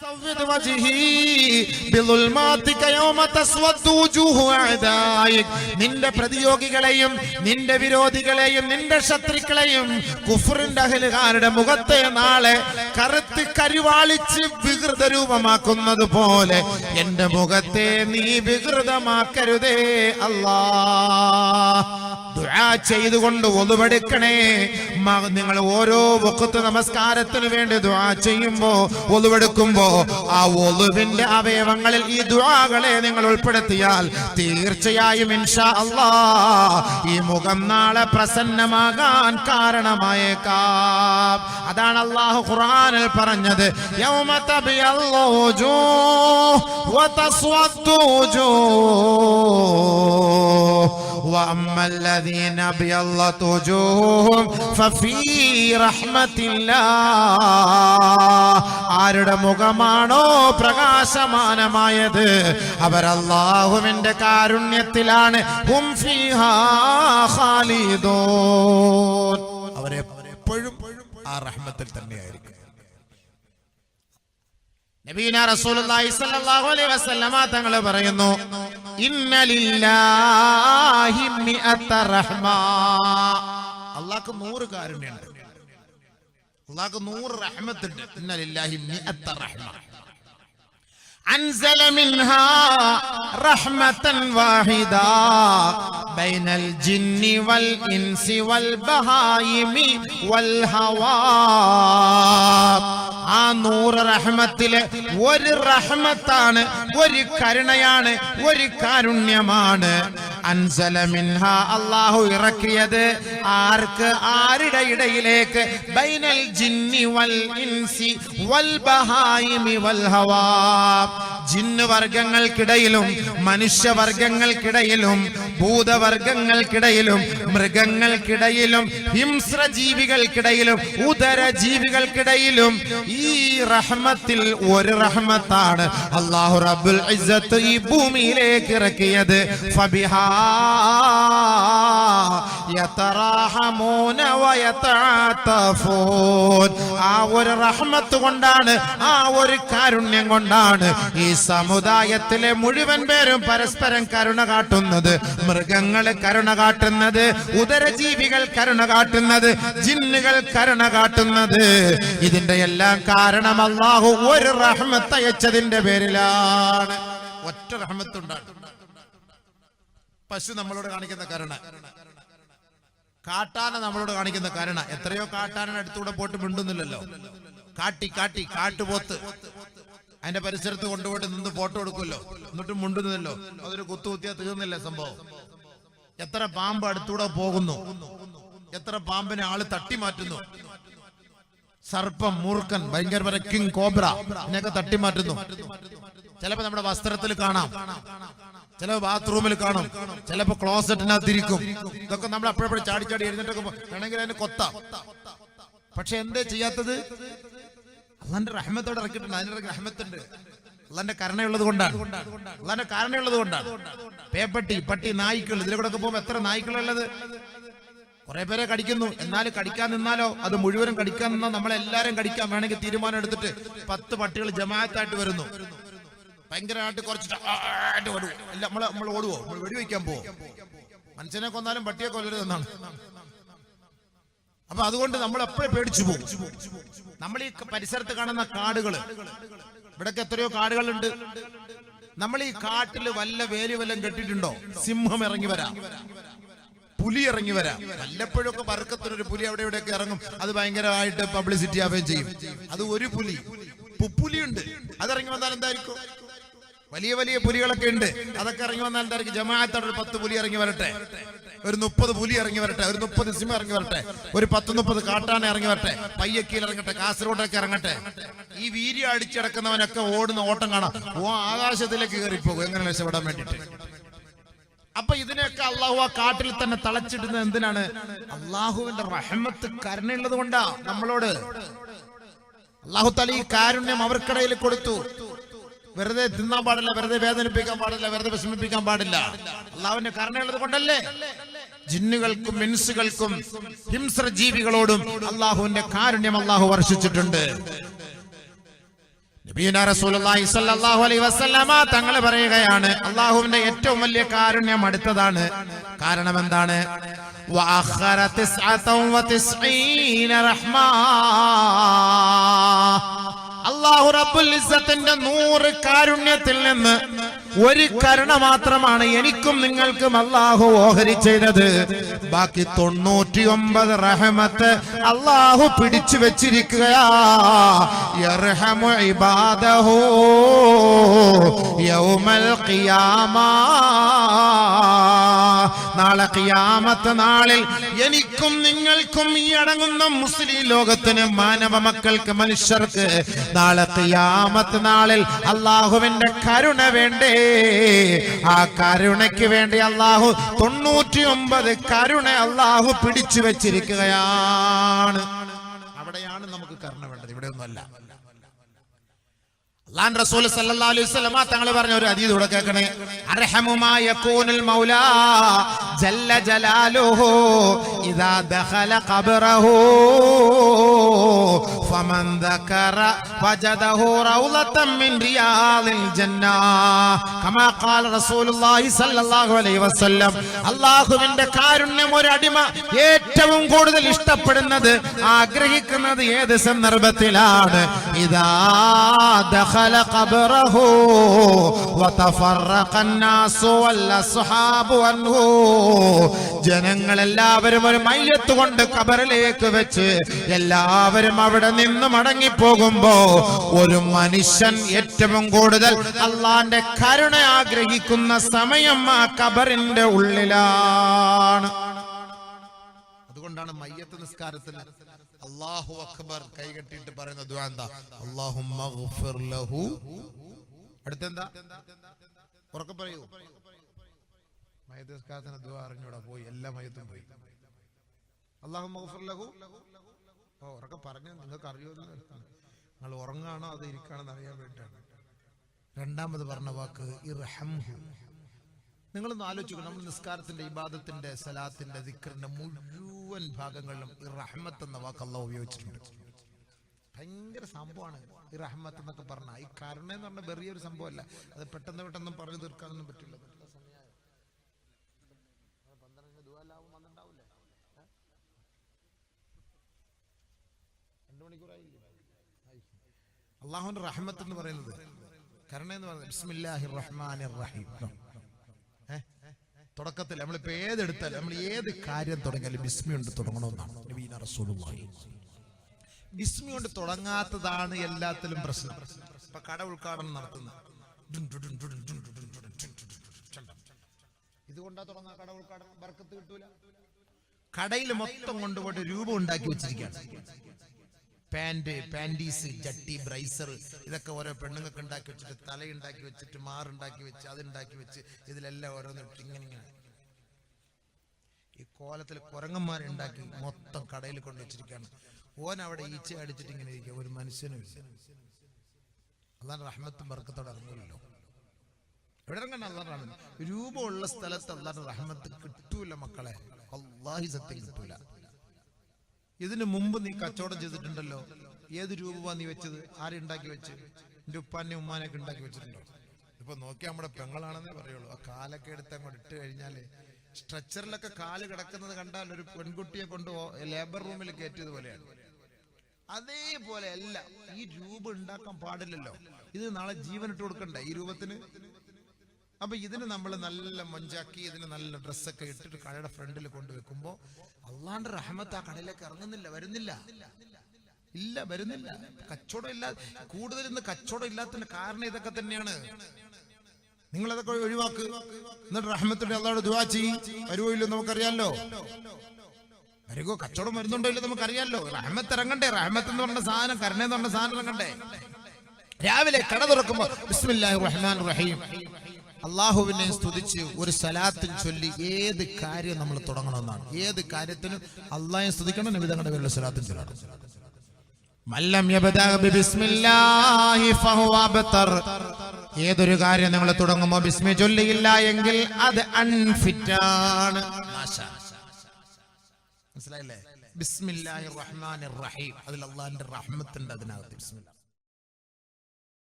سود وجهي بظلماتك يوم تسود وجوه أعدائك നിന്റെ പ്രതിയോഗികളെയും നിന്റെ വിരോധികളെയും നിന്റെ ശത്രുക്കളെയും കുഫറിന്റെ അഹലുകാരുടെ മുഖത്തെ നാളെ കറുത്ത് കരുവാളിച്ച് വികൃത രൂപമാക്കുന്നത് പോലെ എന്റെ മുഖത്തെ നീ വികൃതമാക്കരുതേ അല്ലാ ദുആ ചെയ്തുകൊണ്ട് ഒതുവെടുക്കണേ നിങ്ങൾ ഓരോ വക്കത്ത് നമസ്കാരത്തിന് വേണ്ടി ദ്വാ ചെയ്യുമ്പോ ഒതുവെടുക്കുമ്പോ ആ ഒതുവിന്റെ അവയവങ്ങളിൽ ഈ ദ്വാകളെ നിങ്ങൾ ഉൾപ്പെടുത്തിയാൽ തീർച്ചയായും ഇൻഷാ അള്ളാ ഈ മുഖം നാളെ പ്രസന്നമാകാൻ കാരണമായേക്കാം. അതാണ് അള്ളാഹു ഖുർആനിൽ പറഞ്ഞത് യൗമ തബിയല്ലു വജൂഹ് വതസ്വദ്ദു വജൂഹ് وأما الذين ابيضت وجوههم ففي رحمة الله ആരുടെ മുഖമാണോ പ്രകാശമാനമായത് അവർ അള്ളാഹുവിന്റെ കാരുണ്യത്തിലാണ് ഹും ഫീഹാ ഖാലിദൂൻ അവരെപ്പോഴും ആ റഹ്മത്തിൽ തന്നെയായിരിക്കും നബീന റസൂലുള്ളാഹി സ്വല്ലല്ലാഹു അലൈഹി വസല്ലമ തങ്ങൾ പറയുന്നു ഇന്നലില്ലാഹി മിഅത്ത റഹ്മ അല്ലാഹ്ക്ക് നൂറ് കാരുണ്യമുണ്ട് അല്ലാഹ്ക്ക് നൂറ് റഹ്മത്തുണ്ട് ഇന്നലില്ലാഹി മിഅത്ത റഹ്മ أنزل منها رحمة واحدة بين الجن والإنس والبهائم والهواء ആ നൂറ് റഹ്മത്തിൽ ഒരു റഹ്മത്താണ് ഒരു കരുണയാണ് ഒരു കാരുണ്യമാണ്. അൻസല അള്ളാഹു ഇറക്കിയത് ആർക്ക്? ആരുടെ ഇടയിലേക്ക്? ബൈനൽ ജിന്നി വൽ ഇൻസി വൽ ബഹായിമി വൽ ഹവാ. ജിന്ന് വർഗങ്ങൾക്കിടയിലും മനുഷ്യവർഗങ്ങൾക്കിടയിലും ഭൂതവർഗങ്ങൾക്കിടയിലും മൃഗങ്ങൾക്കിടയിലും ഹിംസ്ര ജീവികൾക്കിടയിലും ഉദര ജീവികൾക്കിടയിലും ഈ റഹ്മത്തിൽ ഒരു റഹ്മത്താണ് അള്ളാഹു റബ്ബുൽ ഈ ഭൂമിയിലേക്ക് ഇറക്കിയത് ഫബിഹാ ആ ഒരു റഹ്മത്ത് കൊണ്ടാണ് ആ ഒരു കാരുണ്യം കൊണ്ടാണ് ഈ സമുദായത്തിലെ മുഴുവൻ പേരും പരസ്പരം കരുണ കാട്ടുന്നത് മൃഗങ്ങൾ കരുണ കാട്ടുന്നത് ഉദരജീവികൾ കരുണ കാട്ടുന്നത് ജിന്നുകൾ കരുണ കാട്ടുന്നത്. ഇതിന്റെ എല്ലാം കാരണം അള്ളാഹു ഒരു റഹ്മത്ത് അയച്ചതിന്റെ പേരിലാണ്. ഒറ്റ റഹ്മത്തുണ്ടാണ് പശു നമ്മളോട് കാണിക്കുന്ന കരുണ. കാട്ടാന നമ്മളോട് കാണിക്കുന്ന കരുണ. എത്രയോ കാട്ടാന അടുത്തൂടെ പോയിട്ട് മിണ്ടുന്നില്ലല്ലോ. കാട്ടി കാട്ടി കാട്ടുപോത്ത്. അതിന്റെ പരിസരത്ത് കൊണ്ടുപോയിട്ട് നിന്ന് ഫോട്ടോ എടുക്കുമല്ലോ. എന്നിട്ടും മുണ്ടുന്നില്ലല്ലോ. അതൊരു കുത്തുകുത്തിയാ തീർന്നില്ല സംഭവം? എത്ര പാമ്പ് അടുത്തൂടെ പോകുന്നു? എത്ര പാമ്പിനെ ആൾ തട്ടി മാറ്റുന്നു സർപ്പം മൂർഖൻ ഭയങ്കര കിങ് കോബ്ര ഇതിനൊക്കെ തട്ടി മാറ്റുന്നു ചിലപ്പോ നമ്മുടെ വസ്ത്രത്തിൽ കാണാം. ചിലപ്പോ ബാത്റൂമിൽ കാണും. ചിലപ്പോ ക്ലോസറ്റിനകത്ത് ഇരിക്കും. ഇതൊക്കെ നമ്മൾ അപ്പോഴപ്പോഴും ചാടി ചാടി എഴുന്നേറ്റൊക്കെ പോ- വേണമെങ്കിൽ അതിന് കൊത്താം. പക്ഷെ എന്തേ ചെയ്യാത്തത്? അള്ളാന്റെ റഹ്മത്തോടെ ഇറക്കിയിട്ടുണ്ട്. അതിന്റെ റഹ്മത്തുണ്ട്. അള്ളാന്റെ കരുണയുള്ളത് കൊണ്ടാണ്. അള്ളാന്റെ കാരണയുള്ളത് കൊണ്ടാണ്. പേപ്പട്ടി പട്ടി നായ്ക്കൾ. ഇതിലെ കൂടെ ഒക്കെ പോകുമ്പോ എത്ര നായ്ക്കളുള്ളത്? കുറെ പേരെ കടിക്കുന്നു. എന്നാൽ കടിക്കാൻ നിന്നാലോ? അത് മുഴുവനും കടിക്കാൻ നിന്നാൽ നമ്മളെല്ലാരും കടിക്കാൻ വേണമെങ്കിൽ തീരുമാനം എടുത്തിട്ട് പത്ത് പട്ടികൾ ജമാഅത്തായിട്ട് വരുന്നു. ഭയങ്കരമായിട്ട് കുറച്ചിട്ട് ആയിട്ട് അല്ല നമ്മൾ ഓടുവോ? നമ്മൾ വെടിവെക്കാൻ പോവോ? മനുഷ്യനെ കൊന്നാലും പട്ടിയെ കൊല്ലരുതെന്നാണ് അപ്പൊ അതുകൊണ്ട് നമ്മൾ എപ്പോഴും പേടിച്ചു പോകും. നമ്മൾ ഈ പരിസരത്ത് കാണുന്ന കാടുകൾ ഇവിടൊക്കെ എത്രയോ കാടുകളുണ്ട്. നമ്മൾ ഈ കാട്ടിൽ വല്ല വേലി വല്ലം കെട്ടിട്ടുണ്ടോ സിംഹം ഇറങ്ങി വരാം. പുലി ഇറങ്ങി വരാം. വല്ലപ്പോഴൊക്കെ വർക്കത്തിനൊരു പുലി അവിടെ ഇവിടെയൊക്കെ ഇറങ്ങും. അത് ഭയങ്കരമായിട്ട് പബ്ലിസിറ്റി ആവുകയും ചെയ്യും. അത് ഒരു പുലി. പുപ്പുലിയുണ്ട് അതിറങ്ങി വന്നാൽ എന്തായിരിക്കും? വലിയ വലിയ പുലികളൊക്കെ ഉണ്ട്. അതൊക്കെ ഇറങ്ങി വന്നാൽ എന്തായിരിക്കും? ജമാഅത്തോടെ ഒരു പത്ത് പുലി ഇറങ്ങി വരട്ടെ. ഒരു മുപ്പത് പുലി ഇറങ്ങി വരട്ടെ. ഒരു മുപ്പത് സിമ ഇറങ്ങി വരട്ടെ. ഒരു പത്ത് മുപ്പത് കാട്ടാന ഇറങ്ങി വരട്ടെ. പയ്യക്കീൽ ഇറങ്ങട്ടെ കാസർഗോഡൊക്കെ ഇറങ്ങട്ടെ. ഈ വീര്യം അടിച്ചടക്കുന്നവനൊക്കെ ഓടുന്ന ഓട്ടം കാണാം. ഓ ആകാശത്തിലേക്ക് കയറിപ്പോകും. എങ്ങനെ രക്ഷപ്പെടാൻ വേണ്ടിട്ട് അപ്പൊ ഇതിനെയൊക്കെ അള്ളാഹു ആ കാട്ടിൽ തന്നെ തളച്ചിടുന്നത് എന്തിനാണ്? അള്ളാഹുവിന്റെ റഹമത്ത് കരുണയുള്ളത് കൊണ്ടാ നമ്മളോട്. അള്ളാഹു തല ഈ കാരുണ്യം അവർക്കിടയിൽ കൊടുത്തു. വെറുതെ തിന്നാൻ പാടില്ല വെറുതെ വേദനിപ്പിക്കാൻ പാടില്ല വെറുതെ വിഷമിപ്പിക്കാൻ പാടില്ല. അള്ളാഹുവിന്റെ കരുണയുള്ളത് കൊണ്ടല്ലേ? ജിന്നുകൾക്കും മിൻസുകൾക്കും ഹിംസ്ര ജീവികളോടും അള്ളാഹുവിന്റെ കാരുണ്യം അള്ളാഹു വർഷിച്ചിട്ടുണ്ട്. തങ്ങൾ പറയുകയാണ് അള്ളാഹുവിന്റെ ഏറ്റവും വലിയ കാരുണ്യം അടുത്തതാണ്. കാരണം എന്താണ്? റഹ്മാ അള്ളാഹു റബ്ബുൽ ഇസ്സത്തിന്റെ നൂറ് കാരുണ്യത്തിൽ നിന്ന് ഒരു കരുണ മാത്രമാണ് എനിക്കും നിങ്ങൾക്കും അള്ളാഹു ഓഹരി ചെയ്തത്. ബാക്കി തൊണ്ണൂറ്റി ഒമ്പത് റഹമത്ത് അള്ളാഹു പിടിച്ചു വെച്ചിരിക്കുകയാ. നാളെ ഖിയാമത്ത് നാളിൽ എനിക്കും നിങ്ങൾക്കും ഈ അടങ്ങുന്ന മുസ്ലിം ലോകത്തിന് മാനവ മക്കൾക്ക് മനുഷ്യർക്ക് നാളെ ഖിയാമത്ത് നാളിൽ അള്ളാഹുവിന്റെ കരുണ വേണ്ടേ? ആ കരുണയ്ക്ക് വേണ്ടി അള്ളാഹു തൊണ്ണൂറ്റി ഒമ്പത് കരുണ അള്ളാഹു പിടിച്ചു വെച്ചിരിക്കുകയാണ്. അവിടെയാണ് നമുക്ക് കരുണ വേണ്ടത് ഇവിടെ ഒന്നുമല്ല അള്ളാൻ റസൂൽ സല്ലല്ലാഹു അലൈഹി വസല്ലമ തങ്ങൾ പറഞ്ഞ ഒരു ഹദീസ് ഇവിടെ കേൾക്കണേ. അർഹമുമാ യകൂനുൽ മൗലാ ജല്ല ജലാലുഹു ഇദാ ദഖല ഖബ്റഹു ഫമൻ ദക്കറ വജദഹു റൗളതൻ മിൻ റിയാദിൽ ജന്ന. കമാ ഖാല റസൂലുള്ളാഹി സല്ലല്ലാഹു അലൈഹി വസല്ലം. അല്ലാഹുവിന്റെ കാരുണ്യം ഒരു അടിമ ഏറ്റവും കൂടുതൽ ഇഷ്ടപ്പെടുന്നത് ആഗ്രഹിക്കുന്നത് ഏത് സന്ദർഭത്തിലാണ്? ഇദാ ദഖല ഖബ്റഹു വതഫറഖ الناس والأصحاب عنه ജനങ്ങൾ എല്ലാവരും ഒരു മയ്യത്ത് കൊണ്ട് കബറിലേക്ക് വെച്ച് എല്ലാവരും അവിടെ നിന്ന് മടങ്ങിപ്പോകുമ്പോ ഒരു മനുഷ്യൻ ഏറ്റവും കൂടുതൽ അള്ളാന്റെ കരുണ ആഗ്രഹിക്കുന്ന സമയം ആ കബറിന്റെ ഉള്ളിലാണ് അതുകൊണ്ടാണ് മയ്യത്ത് നിസ്കാരത്തിൽ അള്ളാഹു അക്ബർ കൈകെട്ടിയിട്ട് പറയുന്ന ദുആ എന്താ? അല്ലാഹുമ്മഗ്ഫിർ ലഹു. അടുത്തെന്താ? ഉറക്കെ പറയൂ. മയ്യത്ത് നിസ്കാരത്തിന് ദുആ അറിഞ്ഞൂടാ പോയി. എല്ലാ മയ്യത്തും പോയി. അള്ളാഹു ലഹു. ഓ ഉറക്കെ പറഞ്ഞു നിങ്ങൾക്ക് അറിയുമെന്ന് നിങ്ങൾ ഉറങ്ങാണോ അത് ഇരിക്കാണെന്ന് അറിയാൻ വേണ്ടിയിട്ടാണ്. രണ്ടാമത് പറഞ്ഞ വാക്ക് ഇർഹംഹു. നിങ്ങളൊന്ന് ആലോചിക്കണം നമ്മൾ നിസ്കാരത്തിന്റെ ഇബാദത്തിന്റെ സലാത്തിന്റെ ദിക്കറിന്റെ മുഴുവൻ ഭാഗങ്ങളിലും ഈ റഹ്മത്ത് എന്ന വാക്ക് അള്ളാഹ് ഉപയോഗിച്ചിട്ടുണ്ട്. ഭയങ്കര സംഭവമാണ് ഈ റഹ്മത്ത് എന്നൊക്കെ പറഞ്ഞാൽ ഈ കരുണ എന്ന് പറഞ്ഞ വെറിയൊരു സംഭവമല്ല. അത് പെട്ടെന്ന് പെട്ടെന്ന് പറഞ്ഞു തീർക്കാനൊന്നും പറ്റില്ല. അള്ളാഹുവിന്റെ റഹ്മത്ത് എന്ന് പറയുന്നത് കരുണ എന്ന് പറയുന്നത്. ബിസ്മില്ലാഹിർ റഹ്മാനിർ റഹീം? തുടക്കത്തിൽ നമ്മളിപ്പോ ഏതെടുത്താലും നമ്മൾ ഏത് കാര്യം തുടങ്ങിയാലും ബിസ്മി കൊണ്ട് തുടങ്ങണമെന്നാണ് നബീന റസൂലുള്ളാഹി ബിസ്മി കൊണ്ട് തുടങ്ങാത്തതാണ് എല്ലാത്തിലും പ്രശ്നം ഇപ്പൊ കട ഉദ്ഘാടനം നടത്തുന്ന കടയിൽ മൊത്തം കൊണ്ടുപോയിട്ട് രൂപം ഉണ്ടാക്കി വെച്ചിരിക്കുകയാണ് പാന്റ് പാന്റീസ് ജട്ടി ബ്രൈസർ ഇതൊക്കെ ഓരോ പെണ്ണുങ്ങൾക്ക് ഉണ്ടാക്കി വെച്ചിട്ട് തലയുണ്ടാക്കി വെച്ചിട്ട് മാറുണ്ടാക്കി വെച്ച് അതുണ്ടാക്കി വെച്ച് ഇതിലെല്ലാം ഓരോന്ന് ഇങ്ങനെ ഇങ്ങനെ. ഈ കോലത്തിൽ കുരങ്ങന്മാരെ ഉണ്ടാക്കി മൊത്തം കടയിൽ കൊണ്ട് വെച്ചിരിക്കുകയാണ്. ഓൻ അവിടെ ഈച്ച അടിച്ചിട്ട് ഇങ്ങനെ ഇരിക്കുക. ഒരു മനുഷ്യനും അതാണ് റഹ്മത്തും വർക്കത്തോടെ ഇറങ്ങില്ലല്ലോ എവിടെ ഇറങ്ങണം അള്ളാഹ് റഹ്മത്ത്? രൂപമുള്ള സ്ഥലത്ത് അള്ളാഹ് റഹ്മത്ത് കിട്ടൂല മക്കളെ. അള്ളാഹി സത്യം കിട്ടൂല. ഇതിനു മുമ്പ് നീ കച്ചവടം ചെയ്തിട്ടുണ്ടല്ലോ. ഏത് രൂപമാ നീ വെച്ചത്? ആരുണ്ടാക്കി വെച്ച്? എന്റെ ഉപ്പാന്റെ ഉമ്മാനെയൊക്കെ ഉണ്ടാക്കി വെച്ചിട്ടുണ്ടോ? ഇപ്പൊ നോക്കിയാൽ നമ്മുടെ പെങ്ങളാണെന്നേ പറയുള്ളൂ. ആ കാലൊക്കെ എടുത്ത് അങ്ങോട്ട് ഇട്ട് കഴിഞ്ഞാൽ സ്ട്രെച്ചറിലൊക്കെ കാൽ കിടക്കുന്നത് കണ്ടാൽ ഒരു പെൺകുട്ടിയെ കൊണ്ട് ലേബർ റൂമിൽ കയറ്റിയത് പോലെയാണ്. അതേപോലെ അല്ല ഈ രൂപം ഉണ്ടാക്കാൻ പാടില്ലല്ലോ. ഇത് നാളെ ജീവനിട്ട് കൊടുക്കണ്ടേ ഈ രൂപത്തിന്? അപ്പൊ ഇതിന് നമ്മൾ നല്ല മൊഞ്ചാക്കി ഇതിന് നല്ല ഡ്രസ്സൊക്കെ ഇട്ടിട്ട് കടയുടെ ഫ്രണ്ടിൽ കൊണ്ടുവെക്കുമ്പോ അള്ളാണ്ട് റഹമത്ത് ആ കടയിലേക്ക് ഇറങ്ങുന്നില്ല വരുന്നില്ല. ഇല്ല വരുന്നില്ല. കച്ചവടം ഇല്ല കൂടുതൽ ഇന്ന് കച്ചവടം ഇല്ലാത്തതിന്റെ കാരണം ഇതൊക്കെ തന്നെയാണ്. നിങ്ങൾ അതൊക്കെ ഒഴിവാക്ക്. എന്നിട്ട് റഹ്മത്തിന്റെ അള്ളാഹോട് ദുവാ ചെയ്യും. വരുവോ ഇല്ലോ നമുക്കറിയാലോ. വരുവോ? കച്ചവടം വരുന്നുണ്ടോ ഇല്ലോ നമുക്കറിയാലോ. റഹ്മത്ത് ഇറങ്ങണ്ടേ? റഹ്മത്ത് എന്ന് പറഞ്ഞ സാധനം കരുണ എന്ന് പറഞ്ഞ സാധനം ഇറങ്ങണ്ടേ? രാവിലെ കട തുറക്കുമ്പോ ബിസ്മില്ലാഹിർ റഹ്മാൻ റഹീം. അള്ളാഹുവിനെ സ്തുതിച്ച് ഒരു സലാത്തിൽ ചൊല്ലി ഏത് കാര്യം നമ്മൾ തുടങ്ങണമെന്നാണ്. ഏത് കാര്യത്തിനും അള്ളാഹെ സ്തുതിക്കണം നബി തങ്ങളുടെ പേരിലുള്ള സലാത്തിൽ ചൊല്ലണം. മല്ലം ഏതൊരു കാര്യം നിങ്ങൾ തുടങ്ങുമോ ബിസ്മി ചൊല്ലിയില്ല എങ്കിൽ അത് അൺഫിറ്റാണ്. മനസ്സിലായില്ലേ? ബിസ്മില്ലാഹിർ റഹ്മാനിർ റഹീം. അതിൽ അള്ളാഹിന്റെ റഹ്മത്തുണ്ട് അതിനകത്ത്. ബിസ്മില്ലാ.